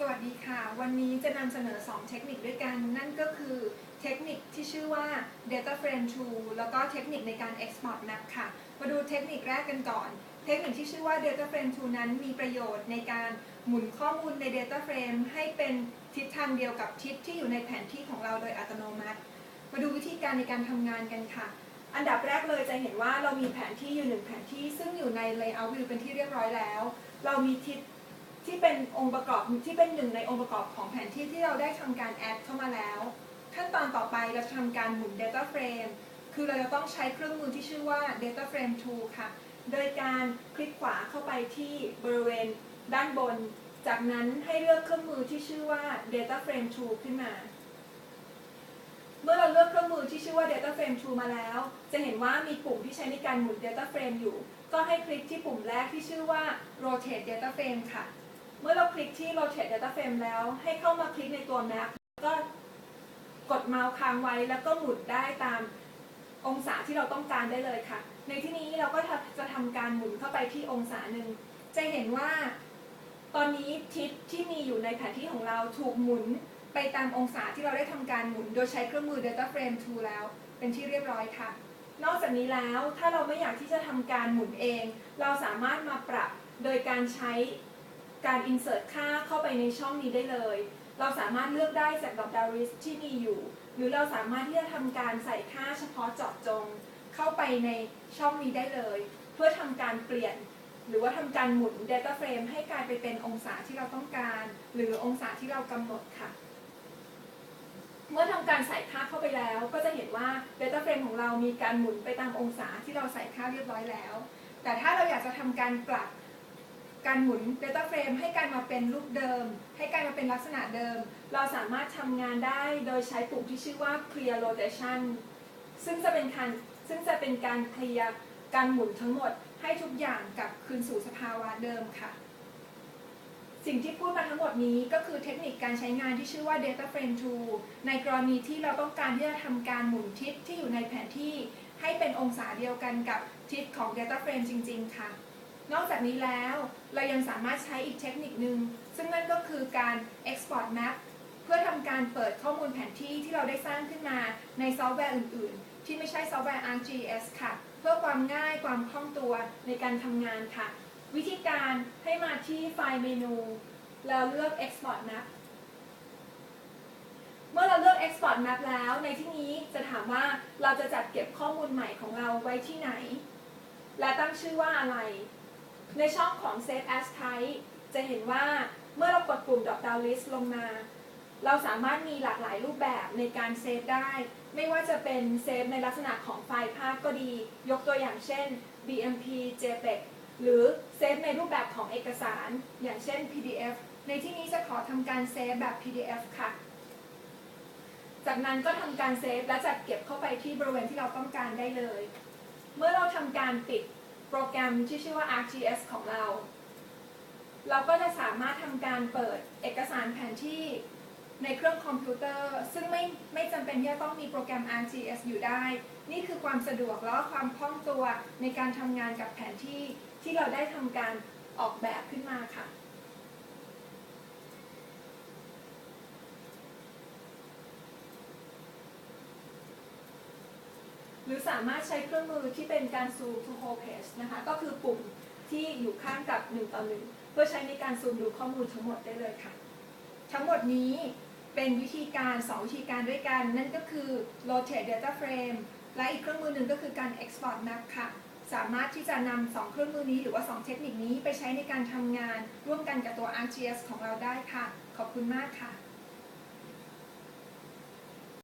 สวัสดีค่ะ วันนี้จะนำเสนอ 2 เทคนิคด้วยกัน นั่นก็คือเทคนิคที่ชื่อว่า Data Frame Tool แล้วก็เทคนิคในการ Export Map ค่ะ มาดูเทคนิคแรกกันก่อน เทคนิคที่ชื่อว่า Data Frame Tool นั้นมีประโยชน์ในการหมุนข้อมูลใน Data Frame ให้เป็นทิศทางเดียวกับทิศที่อยู่ในแผนที่ของเราโดยอัตโนมัติ มาดูวิธีการในการทำงานกันค่ะ อันดับแรกเลยจะเห็นว่าเรามีแผนที่อยู่หนึ่งแผนที่ซึ่งอยู่ใน Layout View เป็นที่เรียบร้อยแล้ว เรามีทิศ ที่เป็นองค์ประกอบที่เป็นหนึ่งในองค์ประกอบของแผนที่ที่เราได้ทำการแอดเข้ามาแล้ว ขั้นตอนต่อไปเราจะทำการหมุน Data Frame คือเราจะต้องใช้เครื่องมือที่ชื่อว่า Data Frame Tool ค่ะ โดยการคลิกขวาเข้าไปที่บริเวณด้านบน จากนั้นให้เลือกเครื่องมือที่ชื่อว่า Data Frame Tool ขึ้นมา เมื่อเราเลือกเครื่องมือที่ชื่อว่า Data Frame Tool มาแล้ว จะเห็นว่ามีปุ่มที่ใช้ในการหมุน Data Frame อยู่ ก็ให้คลิกที่ปุ่มแรกที่ชื่อว่า Rotate Data Frame ค่ะ มื่อเราคลิกที่ Rotate Data Frame แล้ว ให้เข้ามาคลิกในตัว Map ก็กดเมาส์ค้างไว้แล้วก็หมุนได้ตามองศาที่เราต้องการได้เลยค่ะ ในที่นี้เราก็จะทำการหมุนเข้าไปที่องศาหนึ่ง จะเห็นว่า ตอนนี้ทิศที่มีอยู่ในแผนที่ของเราถูกหมุนไปตามองศาที่เราได้ทำการหมุน โดยใช้เครื่องมือ Data Frame Tool แล้ว เป็นที่เรียบร้อยค่ะ นอกจากนี้แล้วถ้าเราไม่อยากที่จะทำการหมุนเอง เราสามารถมาปรับโดยการใช้ การ insert ค่าเข้าไปในช่องนี้ได้เลย เราสามารถเลือกได้จากดอกดาวริสที่มีอยู่ หรือเราสามารถที่จะทำการใส่ค่าเฉพาะเจาะจง เข้าไปในช่องนี้ได้เลย เพื่อทำการเปลี่ยน หรือว่าทำการหมุน Data Frame ให้กลายไปเป็นองศาที่เราต้องการ หรือองศาที่เรากำหนดค่ะ เมื่อทำการใส่ค่าเข้าไปแล้ว ก็จะเห็นว่า Data Frame ของเรามีการหมุนไปตามองศาที่เราใส่ค่าเรียบร้อยแล้ว แต่ถ้าเราอยากจะทำการปรับ การหมุน Data Frame ให้กลายมาเป็นรูปเดิม ให้กลายมาเป็นลักษณะเดิม เราสามารถทำงานได้โดยใช้ปุ่มที่ชื่อว่า Clear Rotation ซึ่งจะเป็นการซึ่งจะเป็นการเคลียร์การหมุนทั้งหมดให้ทุกอย่างกลับคืนสู่สภาวะเดิมค่ะ สิ่งที่พูดมาทั้งหมดนี้ก็คือเทคนิคการใช้งานที่ชื่อว่า Data Frame Tool ในกรณีที่เราต้องการที่จะทำการหมุนทิศที่อยู่ในแผนที่ ให้เป็นองศาเดียวกันกับทิศของ Data Frame จริง ๆ ค่ะ นอกจากนี้แล้วเรายังสามารถใช้อีกเทคนิคนึง ซึ่งนั่นก็คือการ Export Map เพื่อทำการเปิดข้อมูลแผนที่ที่เราได้สร้างขึ้นมาในซอฟต์แวร์อื่น ๆ ที่ไม่ใช่ซอฟต์แวร์ ArcGIS ค่ะ เพื่อความง่ายความคล่องตัวในการทำงานค่ะ วิธีการให้มาที่ไฟล์เมนูแล้วเลือก Export Map เมื่อเราเลือก Export Map แล้ว ในที่นี้จะถามว่าเราจะจัดเก็บข้อมูลใหม่ของเราไว้ที่ไหน และตั้งชื่อว่าอะไร ในช่องของ Save as Type จะเห็นว่าเมื่อเรากดปุ่ม drop down list ลงมา เราสามารถมีหลากหลายรูปแบบในการเซฟได้ ไม่ว่าจะเป็นเซฟในลักษณะของไฟล์ภาพก็ดี ยกตัวอย่างเช่น BMP JPEG หรือเซฟในรูปแบบของเอกสาร อย่างเช่น PDF ในที่นี้จะขอทำการเซฟแบบ PDF ค่ะ จากนั้นก็ทำการเซฟและจัดเก็บเข้าไปที่บริเวณที่เราต้องการได้เลย เมื่อเราทำการปิด โปรแกรมที่ชื่อว่า ArcGIS ของเรา เราก็จะสามารถทำการเปิดเอกสารแผนที่ในเครื่องคอมพิวเตอร์ ซึ่งไม่ไม่จำเป็นที่จะต้องมีโปรแกรม ArcGIS อยู่ได้ นี่คือความสะดวกและความคล่องตัวในการทำงานกับแผนที่ที่เราได้ทำการออกแบบขึ้นมาค่ะ หรือสามารถใช้เครื่องมือที่เป็นการซูม to whole page นะคะ ก็คือปุ่มที่อยู่ข้างกับ 1 ต่อ 1 เพื่อใช้ในการซูมดูข้อมูลทั้งหมดได้เลยค่ะ ทั้งหมดนี้เป็นวิธีการ 2 วิธีการด้วยกัน นั่นก็คือ rotate data frame และอีกเครื่องมือหนึ่งก็คือการ export map ค่ะ สามารถที่จะนำสองเครื่องมือนี้หรือว่า 2 เทคนิคนี้ไปใช้ในการทำงานร่วมกันกับตัว ArcGIS ของเราได้ค่ะ ขอบคุณมากค่ะ